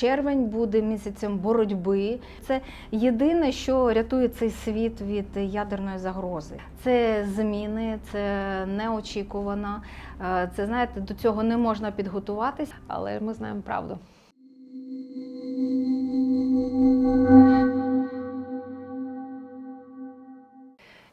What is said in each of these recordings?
червень буде місяцем боротьби. Це єдине, що рятує цей світ від ядерної загрози. Це зміни, це неочікувано. Е, Це знаєте, до цього не можна підготуватись. Але ми знаємо правду.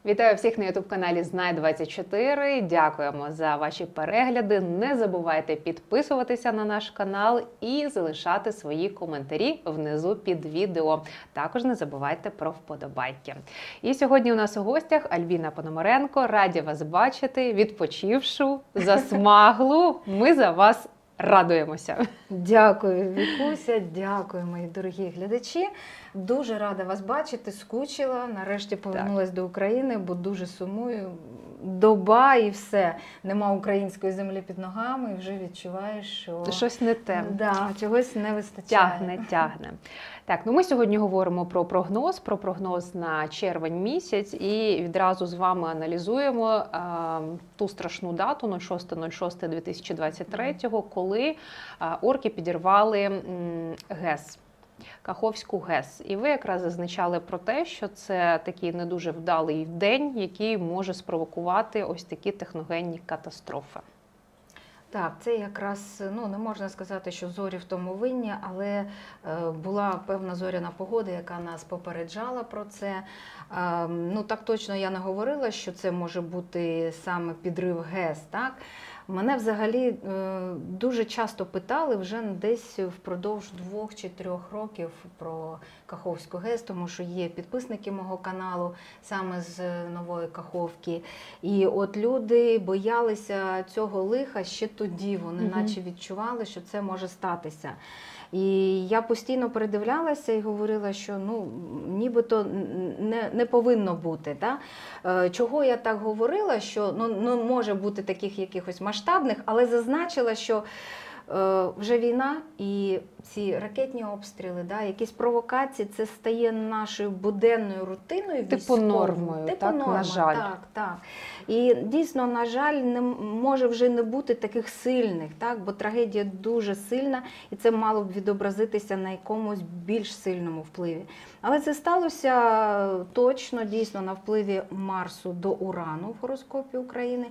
Вітаю всіх на ютуб-каналі Знай 24. Дякуємо за ваші перегляди. Не забувайте підписуватися на наш канал і залишати свої коментарі внизу під відео. Також не забувайте про вподобайки. І сьогодні у нас у гостях Альбіна Пономаренко. Раді вас бачити, відпочившу, засмаглу. Ми за вас радуємося. Дякую, Вікуся, дякую, мої дорогі глядачі. Дуже рада вас бачити. Скучила. Нарешті повернулася до України, бо дуже сумую. Доба і все. Нема української землі під ногами, і вже відчуваєш, що Щось не те. Да, чогось не вистачає. Тягне, тягне. Так, ну ми сьогодні говоримо про прогноз, про прогноз на червень місяць, і відразу з вами аналізуємо е, ту страшну дату 06.06.2023, коли е, орки підірвали ГЕС. Каховську ГЕС, і ви якраз зазначали про те, що це такий не дуже вдалий день, який може спровокувати ось такі техногенні катастрофи. Так, це якраз ну не можна сказати, що зорі в тому винні, але е, була певна зоряна погода, яка нас попереджала про це. Е, ну так точно я не говорила, що це може бути саме підрив ГЕС. Так мене взагалі е, дуже часто питали вже десь впродовж двох чи трьох років про Каховську ГЕС, тому що є підписники мого каналу саме з нової Каховки. І от люди боялися цього лиха ще тоді. Вони угу. наче відчували, що це може статися. І я постійно передивлялася і говорила, що ну нібито не, не повинно бути. Да? Е, Чого я так говорила, що ну, ну може бути таких якихось масштабних, але зазначила, що е, вже війна і ці ракетні обстріли, да, якісь провокації, це стає нашою буденною рутиною. Типу військовою. нормою, Типу так, на жаль. Так, так. І дійсно, на жаль, не може вже не бути таких сильних, так, бо трагедія дуже сильна, і це мало б відобразитися на якомусь більш сильному впливі. Але це сталося точно дійсно на впливі Марсу до Урану в гороскопі України.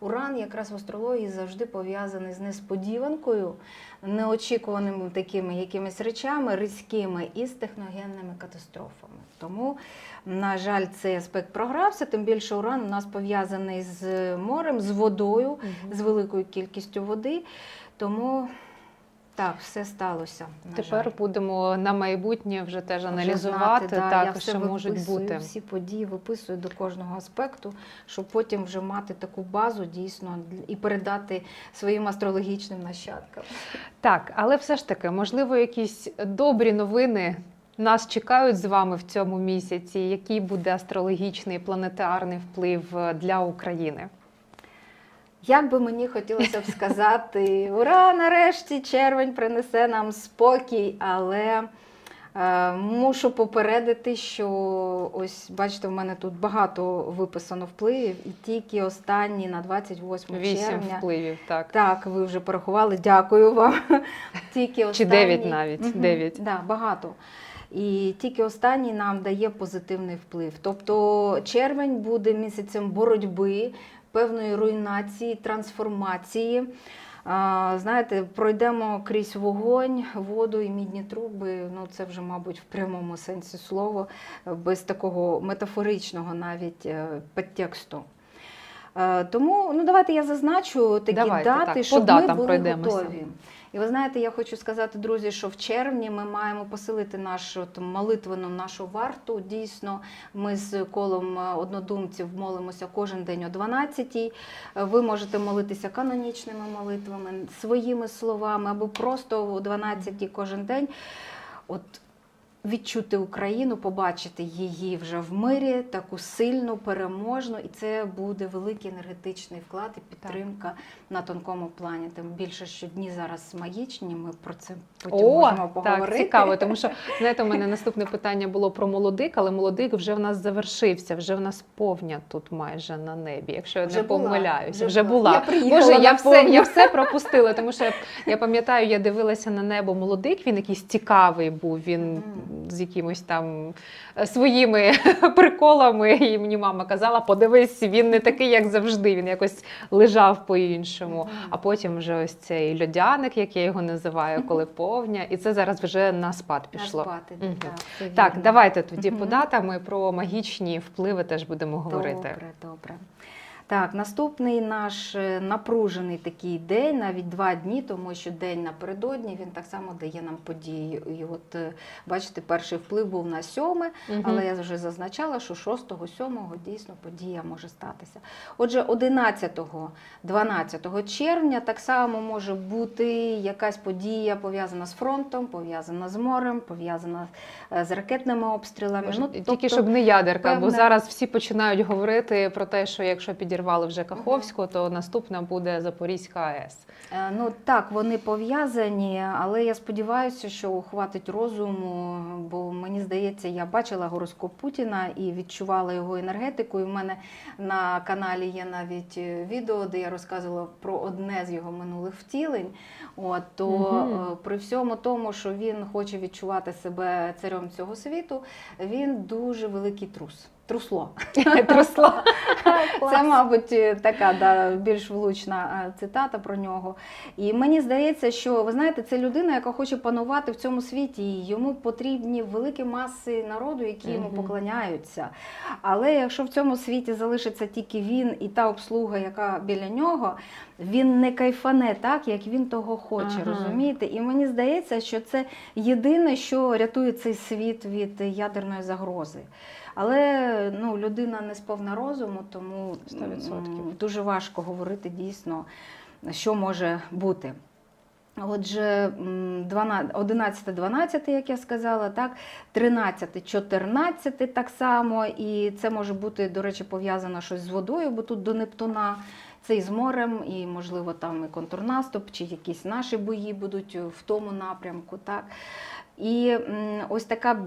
Уран якраз в астрології завжди пов'язаний з несподіванкою, неочікуваними такими якимись речами, різкими і з техногенними катастрофами. Тому, на жаль, цей аспект програвся. Тим більше уран у нас пов'язаний з морем, з водою, з великою кількістю води. Тому так, все сталося. На Тепер жаль. будемо на майбутнє вже теж Вже аналізувати, знати, так, я все що можуть виписую, бути. Всі події виписую до кожного аспекту, щоб потім вже мати таку базу дійсно і передати своїм астрологічним нащадкам. Так, але все ж таки, можливо, якісь добрі новини нас чекають з вами в цьому місяці. Який буде астрологічний планетарний вплив е, для України? Як би мені хотілося б сказати, ура, нарешті червень принесе нам спокій, але е, мушу попередити, що ось бачите, в мене тут багато виписано впливів, і тільки останні на 28 Вісім червня. впливів, так. Так, ви вже порахували, дякую вам. Тільки Чи останній... дев'ять навіть, Мгм, дев'ять. Да, багато. І тільки останній нам дає позитивний вплив. Тобто червень буде місяцем боротьби, певної руйнації, трансформації. Знаєте, пройдемо крізь вогонь, воду і мідні труби. Ну це вже, мабуть, в прямому сенсі слова, без такого метафоричного навіть е, підтексту. Е, Тому ну давайте я зазначу такі Давайте, дати, так, по щоб ми були пройдемося. готові. І ви знаєте, я хочу сказати, друзі, що в червні ми маємо посилити нашу там, молитвену нашу варту. Дійсно, ми з колом е, однодумців молимося кожен день о 12-й. Е, Ви можете молитися канонічними молитвами, своїми словами або просто о 12-й кожен день. От відчути Україну, побачити її вже в мирі, таку сильну, переможну, і це буде великий енергетичний вклад і підтримка на тонкому плані. Тим більше, що дні зараз магічні. Ми про це потім можемо поговорити. так, цікаво, тому що знаєте, у мене наступне питання було про молодик, але молодик вже в нас завершився, вже в нас повня тут майже на небі, якщо я Вже не була, помиляюся. вже Вже була. була. Я Боже, я все, я все пропустила, тому що я, пам'ятаю, я дивилася на небо молодик, він якийсь цікавий був, він. З якимось там е, своїми приколами. І мені мама казала: подивись, він не такий, як завжди. Він якось лежав по-іншому. А потім вже ось цей льодяник, як я його називаю, коли повня, і це зараз вже на спад пішло. Назвати, Мгм. так, Так, давайте тоді по датам ми про магічні впливи теж будемо говорити. Добре, добре. Так, наступний наш е, напружений такий день, навіть два дні, тому що день напередодні він так само дає нам події. І от е, бачите, перший вплив був на сьоме, Мгм. але я вже зазначала, що 6-7 дійсно подія може статися. Отже, 11-12 червня так само може бути якась подія пов'язана з фронтом, пов'язана з морем, пов'язана е, з ракетними обстрілами. Може, Ну, Тільки тобто- щоб не ядерка, бо зараз всі починають говорити про те, що якщо підірвали вже Каховську, то наступна буде Запорізька АЕС. Е, Ну так, вони пов'язані, але я сподіваюся, що хватить розуму, бо мені здається, я бачила гороскоп Путіна і відчувала його енергетику. І в мене на каналі є навіть е, відео, де я розказувала про одне з його минулих втілень. От то е, при всьому тому, що він хоче відчувати себе царем цього світу, він дуже великий трус. Трусло. Трусла. Це, мабуть, така да, більш влучна е, цитата про нього. І мені здається, що ви знаєте, це людина, яка хоче панувати в цьому світі. І йому потрібні великі маси народу, які йому поклоняються. Але якщо в цьому світі залишиться тільки він і та обслуга, яка біля нього, він не кайфане так, як він того хоче. Ага. Розумієте? І мені здається, що це єдине, що рятує цей світ від ядерної загрози. Але ну, людина не сповна розуму, тому Сто відсотків. м, дуже важко говорити дійсно, що може бути. Отже, 11-12, як я сказала, так, 13-14 так само, і це може бути, до речі, пов'язано щось з водою, бо тут до Нептуна це і з морем, і, можливо, там і контрнаступ, чи якісь наші бої будуть в тому напрямку. Так. І ось така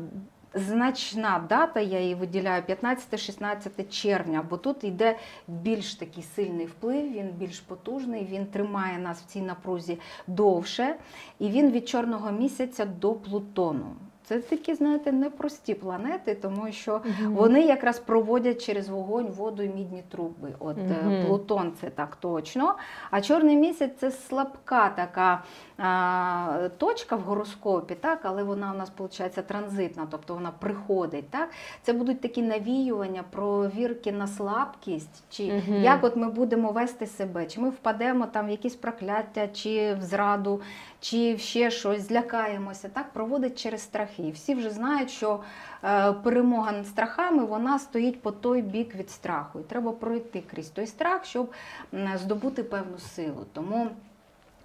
значна дата, я її виділяю 15-16 червня, бо тут йде більш такий сильний вплив, він більш потужний, він тримає нас в цій напрузі довше, і він від чорного місяця до Плутону. Це такі, знаєте, непрості планети, тому що вони якраз проводять через вогонь, воду і мідні труби. От е, Мгм. Плутон це так точно. А чорний місяць це слабка така точка в гороскопі, так, але вона у нас виходить транзитна, тобто вона приходить. Так? Це будуть такі навіювання, провірки на слабкість, чи Мгм. як от ми будемо вести себе, чи ми впадемо там в якісь прокляття, чи в зраду, чи в ще щось, злякаємося. Так проводить через страхи. Всі вже знають, що е, перемога над страхами вона стоїть по той бік від страху. І треба пройти крізь той страх, щоб здобути певну силу. Тому.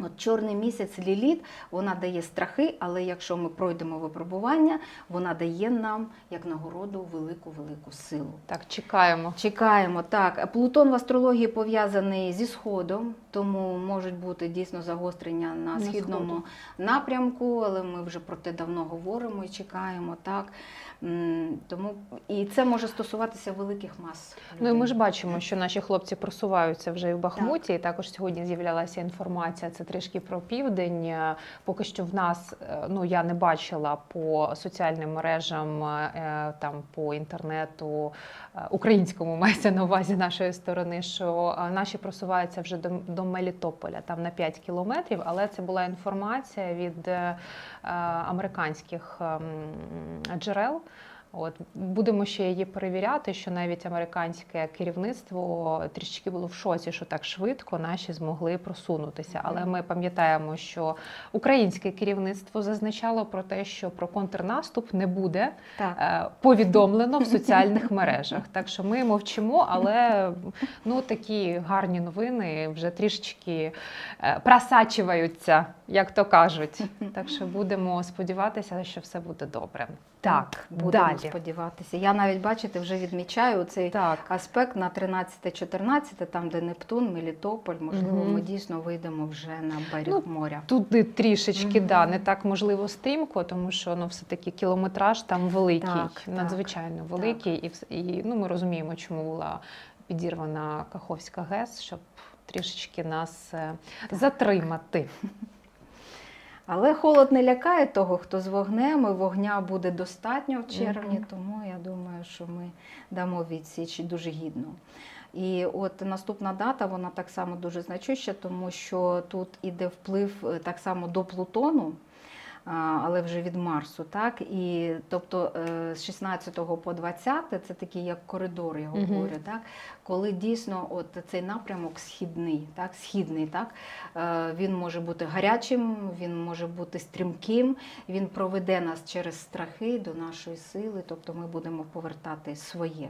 От чорний місяць Ліліт, вона дає страхи, але якщо ми пройдемо випробування, вона дає нам як нагороду велику велику силу. Так, чекаємо. Чекаємо так. Плутон в астрології пов'язаний зі сходом, тому можуть бути дійсно загострення на, На східному Сходу. напрямку, але ми вже про те давно говоримо і чекаємо. Так тому і це може стосуватися великих мас. Ну і ми ж бачимо, що наші хлопці просуваються вже і в Бахмуті. І також сьогодні з'являлася інформація. Це трішки про південь. Е, Поки що в нас е, ну я не бачила по соціальним мережам, е, там по інтернету українському мається на увазі нашої сторони, що наші просуваються вже до, до Мелітополя, там на 5 кілометрів. Але це була інформація від американських ем, джерел. От будемо ще її перевіряти, що навіть американське керівництво трішечки було в шоці, що так швидко наші змогли просунутися. Але ми пам'ятаємо, що українське керівництво зазначало про те, що про контрнаступ не буде Так. е, повідомлено в соціальних мережах. Так що ми мовчимо, але ну такі гарні новини вже трішечки е, просачуються, як то кажуть. Так що будемо сподіватися, що все буде добре. Так, будемо далі. сподіватися. Я навіть бачите, вже відмічаю цей Так. аспект на 13-14, там, де Нептун, Мелітополь. Можливо, Мгм. ми дійсно вийдемо вже на берег Ну, моря. Туди трішечки Мгм. да, не так можливо стрімко, тому що ну все-таки кілометраж там великий, Так, надзвичайно великий, і, вс- і ну, ми розуміємо, чому була підірвана Каховська ГЕС, щоб трішечки нас е, затримати. Але холод не лякає того, хто з вогнем, і вогня буде достатньо в червні, Мгм. тому я думаю, що ми дамо відсіч дуже гідно. І от наступна дата, вона так само дуже значуща, тому що тут іде вплив е, так само до Плутону, але вже від Марсу. Так? І, тобто е, з 16 по 20 це такий як коридор, я говорю, так? коли дійсно от цей напрямок східний, так? східний, так? Е, він може бути гарячим, він може бути стрімким, він проведе нас через страхи до нашої сили, тобто ми будемо повертати своє.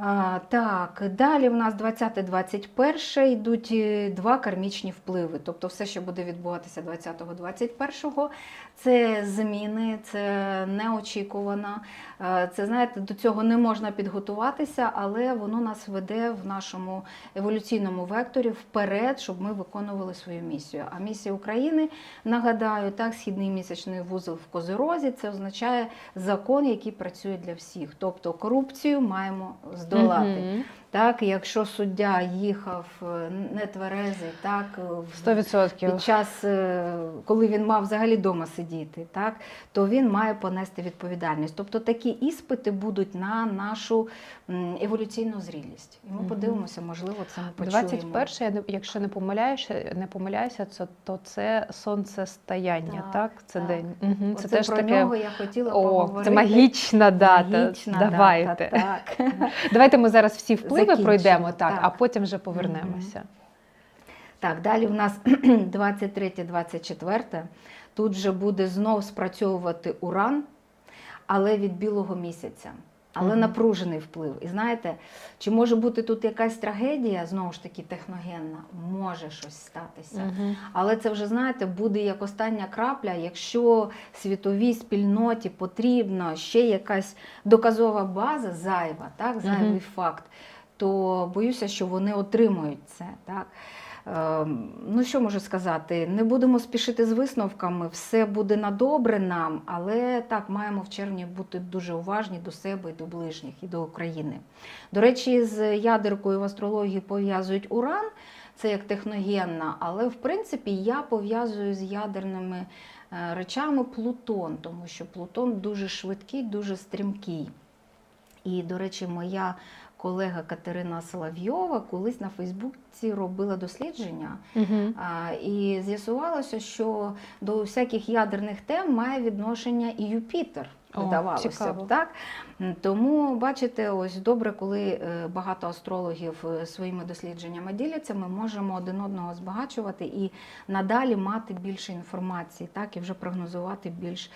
А, так, далі в нас 20-21 йдуть е, два кармічні впливи. Тобто все, що буде відбуватися 20-21, це зміни, це неочікувано. Е, Це, знаєте, до цього не можна підготуватися, але воно нас веде в нашому еволюційному векторі вперед, щоб ми виконували свою місію. А місія України, нагадаю, так, східний місячний вузол в Козирозі, це означає закон, який працює для всіх. Тобто корупцію маємо здолати. Так, якщо суддя їхав е, нетверезий, так е, в- Сто відсотків. під час, е, коли він мав взагалі вдома сидіти, так, то він має понести відповідальність. Тобто такі іспити будуть на нашу еволюційну зрілість. І ми Мгм. подивимося, можливо, це ми почуємо. 21, я не- якщо не помиляюся, не помиляюся, це то це сонцестояння, Так, так? Це так. день. Угу. Оце Це теж про таке. нього я хотіла О, поговорити. це магічна дата. Магічна Давайте. дата, так. Давайте ми зараз всі впливи Закінчимо, пройдемо, так, так. а потім вже повернемося. Так, далі в нас 23-24. Тут вже буде знов спрацьовувати уран, але від білого місяця. Але напружений вплив. І знаєте, чи може бути тут якась трагедія, знову ж таки, техногенна? Може щось статися. Мгм. Але це вже, знаєте, буде як остання крапля, якщо світовій спільноті потрібна ще якась доказова база зайва, так, зайвий Мгм. факт, то боюся, що вони отримують це. Так. Ем, Ну, що можу сказати? Не будемо спішити з висновками, все буде на добре нам, але так, маємо в червні бути дуже уважні до себе і до ближніх, і до України. До речі, з ядеркою в астрології пов'язують уран, це як техногенна, але в принципі я пов'язую з ядерними е, речами Плутон, тому що Плутон дуже швидкий, дуже стрімкий. І, до речі, моя колега Катерина Соловйова колись на Фейсбуці робила дослідження. Мгм. А, І з'ясувалося, що до всяких ядерних тем має відношення і Юпітер. Здавалося цікаво. б, так? Тому, бачите, ось добре, коли е, багато астрологів е, своїми дослідженнями діляться, ми можемо один одного збагачувати і надалі мати більше інформації, так, і вже прогнозувати більш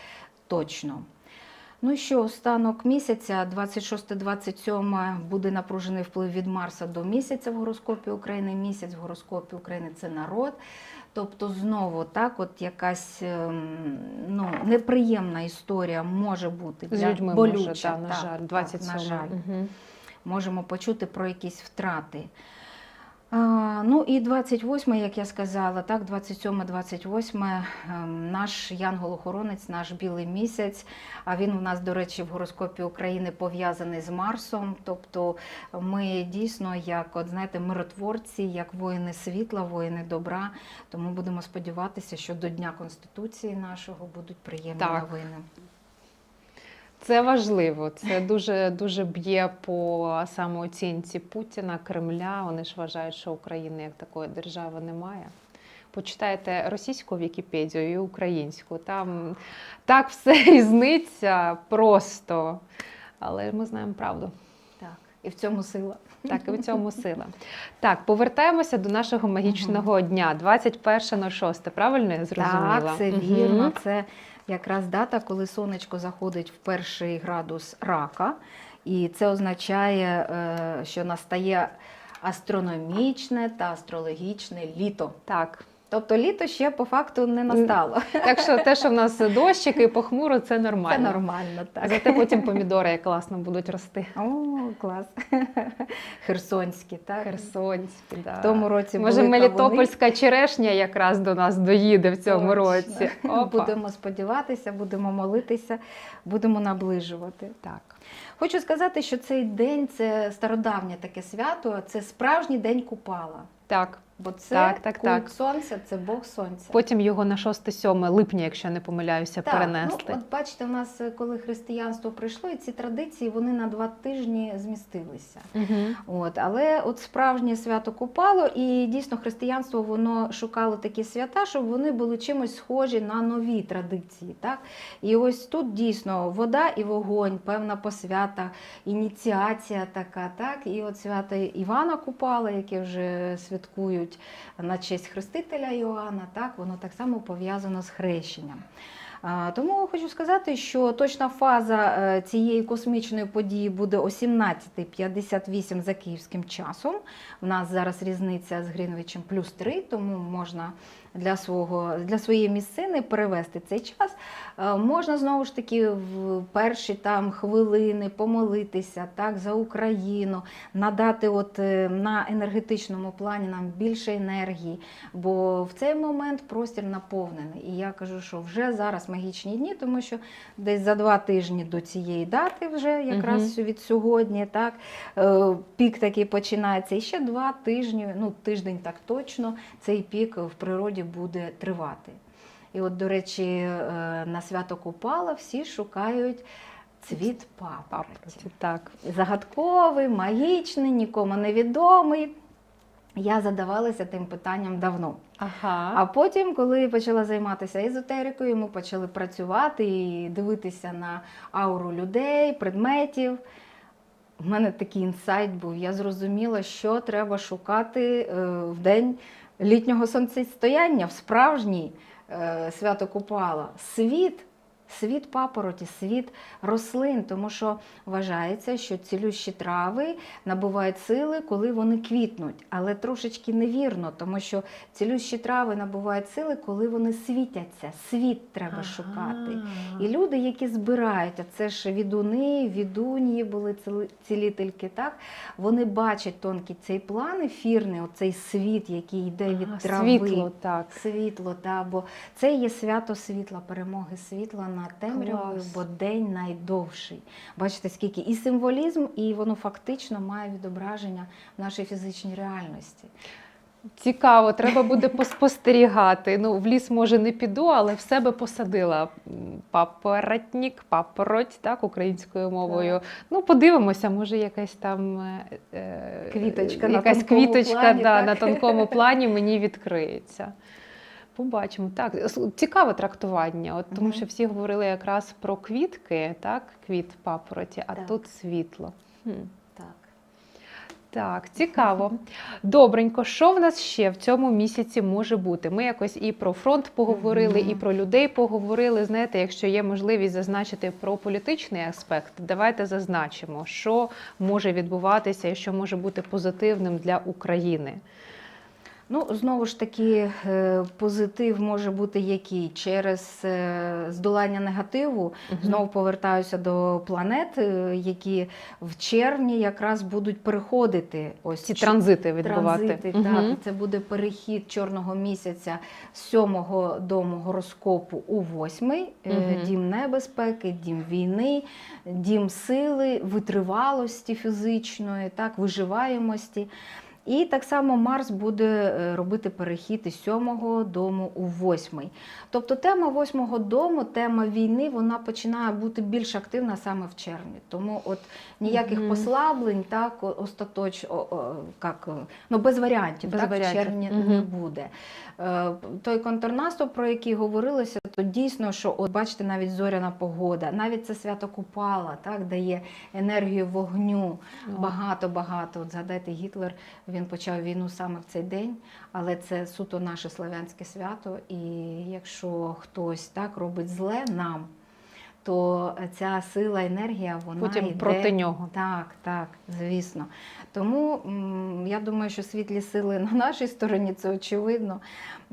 точно. Ну що, останок місяця, 26-27 буде напружений вплив від Марса до місяця в гороскопі України. Місяць в гороскопі України це народ. Тобто, знову так, от якась ем, ну, неприємна історія може бути З для людьми болюча. може, та, на так, жаль, так, на жаль Мгм. можемо почути про якісь втрати. А, ну і 28, як я сказала, так, 27-28 ем, наш янгол-охоронець, наш білий місяць. А він у нас, до речі, в гороскопі України пов'язаний з Марсом. Тобто ми дійсно, як от знаєте, миротворці, як воїни світла, воїни добра. Тому будемо сподіватися, що до Дня Конституції нашого будуть приємні Так. новини. Це важливо. Це дуже дуже б'є по самооцінці Путіна, Кремля. Вони ж вважають, що України як такої держави немає. почитаєте російську Вікіпедію і українську. Там так все різниця просто. Але ми знаємо правду. Так, і в цьому сила. Так, і в цьому сила. Так, повертаємося до нашого магічного дня, 21.06, правильно я зрозуміла? Так, це вірно. Це якраз дата, коли сонечко заходить в перший градус рака, і це означає, е, що настає астрономічне та астрологічне літо. Так. Тобто літо ще по факту не настало. Так що те, що в нас дощики і похмуро, це нормально. Це нормально, так. Зате потім помідори як класно будуть рости. О, клас. Херсонські, так. Херсонські, да. В тому році Може, були Мелітопольська черешня якраз до нас доїде в цьому Точно. році. Опа. Будемо сподіватися, будемо молитися, будемо наближувати. Так. Хочу сказати, що цей день це стародавнє таке свято, це справжній день Купала. Так. Бо це Так, так, культ так. сонця, це Бог сонця. Потім його на 6-7 липня, якщо не помиляюся, Так, перенесли. Ну, от бачите, у нас е, коли християнство прийшло, і ці традиції вони на два тижні змістилися. Угу. От, але от справжнє свято Купало, і дійсно християнство воно шукало такі свята, щоб вони були чимось схожі на нові традиції. Так? І ось тут дійсно вода і вогонь, певна посвята, ініціація така. Так? І от свято Івана Купала, яке вже святкують на честь хрестителя Йоанна, так? воно так само пов'язано з хрещенням. Тому хочу сказати, що точна фаза е, цієї космічної події буде о 17.58 за київським часом. У нас зараз різниця з Грінвічем плюс 3, тому можна для, свого, для своєї місцини перевести цей час. Е, Можна знову ж таки в перші там хвилини помолитися так, за Україну, надати от е, на енергетичному плані нам більше енергії, бо в цей момент простір наповнений. І я кажу, що вже зараз магічні дні, тому що десь за два тижні до цієї дати, вже якраз від сьогодні, так е, пік такий починається. І ще два тижні, ну тиждень так точно, цей пік в природі буде тривати. І от, до речі, е, на свято Купала всі шукають цвіт папороті. Так. Загадковий, магічний, нікому невідомий. Я задавалася тим питанням давно. Ага. А потім, коли почала займатися езотерикою, ми почали працювати і дивитися на ауру людей, предметів. У мене такий інсайт був. Я зрозуміла, що треба шукати е, в день літнього сонцестояння, в справжній е, свято Купала. Світ. Світ папороті, світ рослин, тому що вважається, що цілющі трави набувають сили, коли вони квітнуть. Але трошечки невірно, тому що цілющі трави набувають сили, коли вони світяться. Світ треба шукати. І люди, які збирають, а це ж відуни, відунії були цілительки, так вони бачать тонкий цей план ефірний, оцей світ, який йде від Ага, трави. Світло, так. Світло, та, бо це є свято світла, перемоги світла над темрявою, бо день найдовший. Бачите, скільки і символізм, і воно фактично має відображення в нашій фізичній реальності. Цікаво, треба буде поспостерігати. Ну, в ліс, може, не піду, але в себе посадила папоротник, папороть, так, українською мовою. Ну, подивимося, може, якась там е, е, Квіточка на якась тонкому квіточка плані, да, так? на тонкому плані мені відкриється. Побачимо. Так, цікаве трактування, от, тому Мгм. що всі говорили якраз про квітки, так, квіт папороті, а Так. тут світло. Хм. Так. Так, цікаво. Добренько, що в нас ще в цьому місяці може бути? Ми якось і про фронт поговорили, Мгм. і про людей поговорили. Знаєте, якщо є можливість зазначити про політичний аспект, давайте зазначимо, що може відбуватися і що може бути позитивним для України. Ну, знову ж таки, е, позитив може бути який через е, здолання негативу. Знову повертаюся до планет, е, які в червні якраз будуть переходити ось Ці транзити відбувати. Транзити, Мгм. так, це буде перехід чорного місяця з сьомого дому гороскопу у восьмий. Мгм. Дім небезпеки, дім війни, дім сили, витривалості фізичної, так, виживаємості. І так само Марс буде е, робити перехід із сьомого дому у восьмий. Тобто тема восьмого дому, тема війни, вона починає бути більш активна саме в червні. Тому от ніяких Мгм. послаблень, так, остаточ, о, о, як, е, ну, без варіантів, Без так, варіантів. в червні Мгм. не буде. Е, Той контрнаступ, про який говорилося, то дійсно, що от бачите, навіть зоряна погода, навіть це свято Купала, так, дає енергію вогню. Багато, багато. От згадайте, Гітлер він почав війну саме в цей день, але це суто наше славянське свято. І якщо хтось так робить зле нам, то ця сила, енергія, вона Потім йде проти нього. так, так, звісно. Тому я думаю, що світлі сили на нашій стороні це очевидно.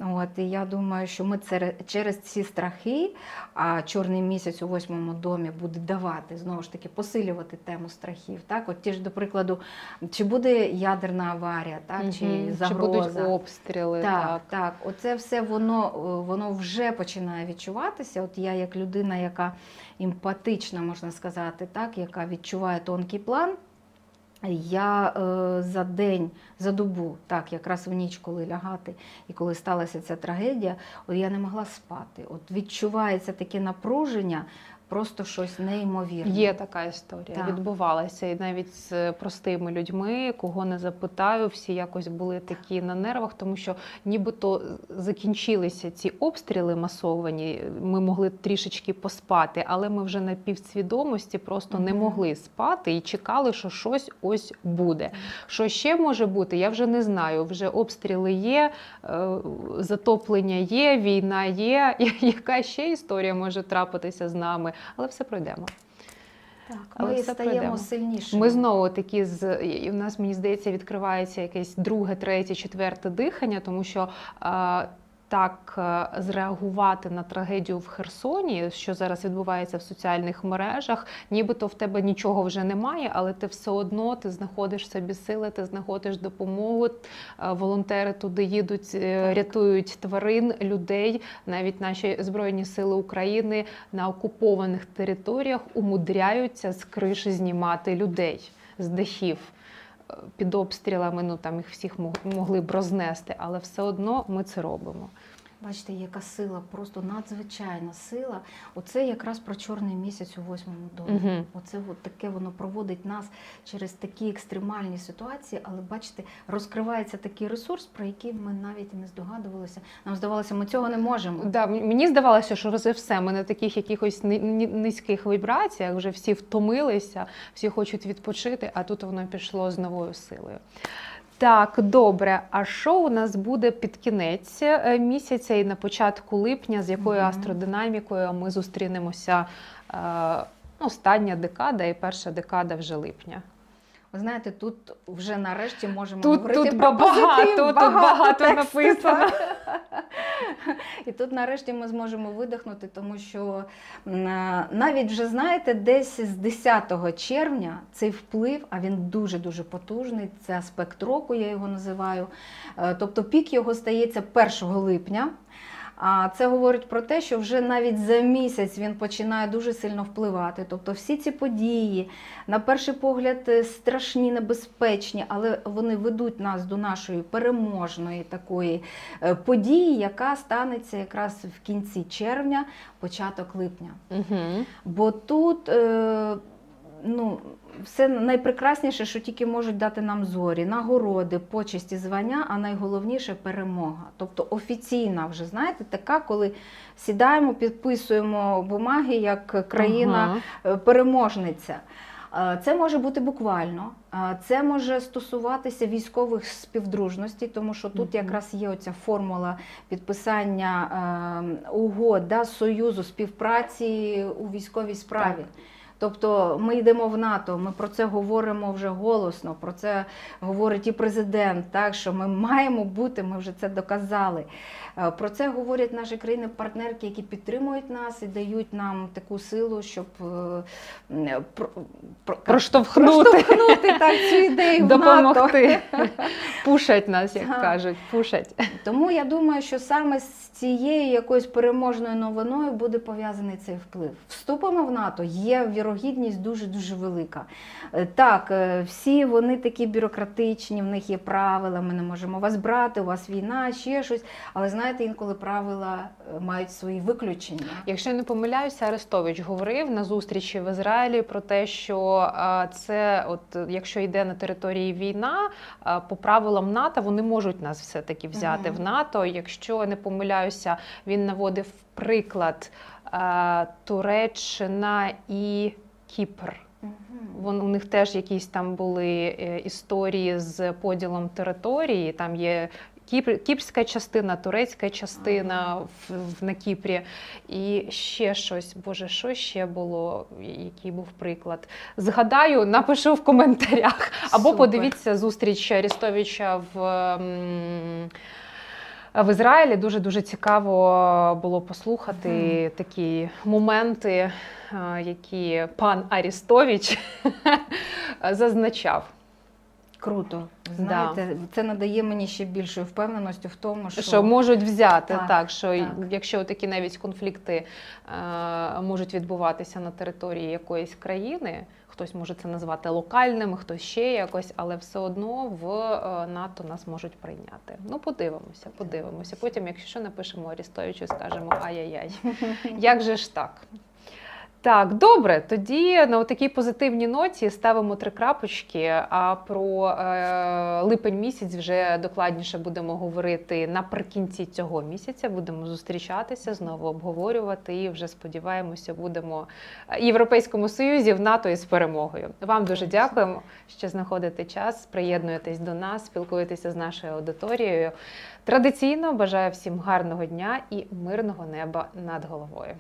От, і я думаю, що ми це, через ці страхи, а чорний місяць у восьмому домі буде давати, знову ж таки, посилювати тему страхів. Так? От ті ж, до прикладу, чи буде ядерна аварія, так? чи загроза. будуть обстріли. Так, Так. так, Оце все воно, воно вже починає відчуватися. От я, як людина, яка емпатична, можна сказати, так, яка відчуває тонкий план. Я е, за день, за добу, так, якраз в ніч, коли лягати, і коли сталася ця трагедія, я не могла спати. От відчувається таке напруження, просто щось неймовірне. Є така історія, Так. відбувалася і навіть з простими людьми, кого не запитаю, всі якось були такі на нервах, тому що нібито закінчилися ці обстріли масовані. Ми могли трішечки поспати, але ми вже на півсвідомості просто не могли спати і чекали, що щось ось буде. Що ще може бути, я вже не знаю. Вже обстріли є, е, затоплення є, війна є. Яка ще історія може трапитися з нами? Але все пройдемо. Так, Але ми стаємо пройдемо. сильнішими. Ми знову такі з і в нас, мені здається, відкривається якесь друге, третє, четверте дихання, тому що. е, так е, зреагувати на трагедію в Херсоні, що зараз відбувається в соціальних мережах, нібито в тебе нічого вже немає, але ти все одно ти знаходиш собі сили, ти знаходиш допомогу. Е, Волонтери туди їдуть, е, Так. рятують тварин, людей. Навіть наші збройні сили України на окупованих територіях умудряються з криші знімати людей з дахів. Під обстрілами ну там їх всіх могли б рознести, але все одно ми це робимо. Бачите, яка сила, просто надзвичайна сила. Оце якраз про чорний місяць у восьмому домі. Мгм. Оце от таке воно проводить нас через такі екстремальні ситуації, але бачите, розкривається такий ресурс, про який ми навіть і не здогадувалися. Нам здавалося, ми цього не можемо. Да, мені здавалося, що вже все. Ми на таких якихось ни- ни- низьких вібраціях вже всі втомилися, всі хочуть відпочити, а тут воно пішло з новою силою. Так, добре. А що у нас буде під кінець е, місяця і на початку липня, з якою Мгм. астродинамікою ми зустрінемося? е, ну, Остання декада і перша декада вже липня. Ви знаєте, тут вже нарешті можемо Тут- говорити тут про багато, позитив, тут багато тексту, написано. так. І тут нарешті ми зможемо видихнути, тому що навіть вже знаєте, десь з 10 червня цей вплив, а він дуже дуже потужний. Це аспект року, я його називаю. Е, Тобто пік його стається 1 липня. А це говорить про те, що вже навіть за місяць він починає дуже сильно впливати. Тобто всі ці події, на перший погляд, е, страшні, небезпечні, але вони ведуть нас до нашої переможної такої е, події, яка станеться якраз в кінці червня, початок липня. Угу. Бо тут е, ну, все найпрекрасніше, що тільки можуть дати нам зорі, нагороди, почесті, звання, а найголовніше перемога. Тобто офіційна вже, знаєте, така, коли сідаємо, підписуємо бумаги як країна е. Е, Це може бути буквально, е, це може стосуватися військових співдружностей, тому що тут якраз є оця формула підписання е, угод да, союзу співпраці у військовій справі. Так. Тобто ми йдемо в НАТО, ми про це говоримо вже голосно. Про це говорить і президент. Так що ми маємо бути, ми вже це доказали. Е, Про це говорять наші країни-партнерки, які підтримують нас і дають нам таку силу, щоб е, про, про, Проштовхнути. проштовхнути так, цю ідею в НАТО. допомогти. Пушать нас, як Так. кажуть, пушать. Тому я думаю, що саме з цією якоюсь переможною новиною буде пов'язаний цей вплив. Вступимо в НАТО, є вірогідність вірогідність дуже дуже велика. Е, Так, е, всі вони такі бюрократичні, в них є правила. Ми не можемо вас брати, у вас війна, ще щось. Але знаєте, інколи правила е, мають свої виключення. Якщо я не помиляюся, Арестович говорив на зустрічі в Ізраїлі про те, що це, от якщо йде на території війна, по правилам НАТО вони можуть нас все-таки взяти Мгм. в НАТО. Якщо я не помиляюся, він наводив приклад Туреччина і Кіпр. Вон у них теж якісь там були е, історії з поділом території. Там є Кіпр, кіпрська частина, турецька частина в, в, на Кіпрі. І ще щось. Боже, що ще було? Який був приклад? Згадаю, напишу в коментарях. Або Супер. подивіться зустріч Арістовича в. м, В Ізраїлі дуже дуже цікаво було послухати такі моменти, е, які пан Арістович зазначав. Круто. Знаєте, це надає мені ще більшої впевненості в тому, що, Що, можуть взяти Так, так, що так. якщо такі навіть конфлікти е, можуть відбуватися на території якоїсь країни, хтось може це назвати локальним, хтось ще якось, але все одно в е, НАТО нас можуть прийняти. Ну, подивимося, подивимося. Потім, якщо що, напишемо Арістовичу, скажемо ай-яй-яй. Як же ж так? Так, добре, тоді на такій позитивній ноті ставимо три крапочки. А про е, липень місяць вже докладніше будемо говорити наприкінці цього місяця. Будемо зустрічатися, знову обговорювати і вже сподіваємося, будемо в Європейському Союзі в НАТО із перемогою. Вам дуже дякуємо, що знаходите час, приєднуєтесь до нас, спілкуєтеся з нашою аудиторією. Традиційно бажаю всім гарного дня і мирного неба над головою.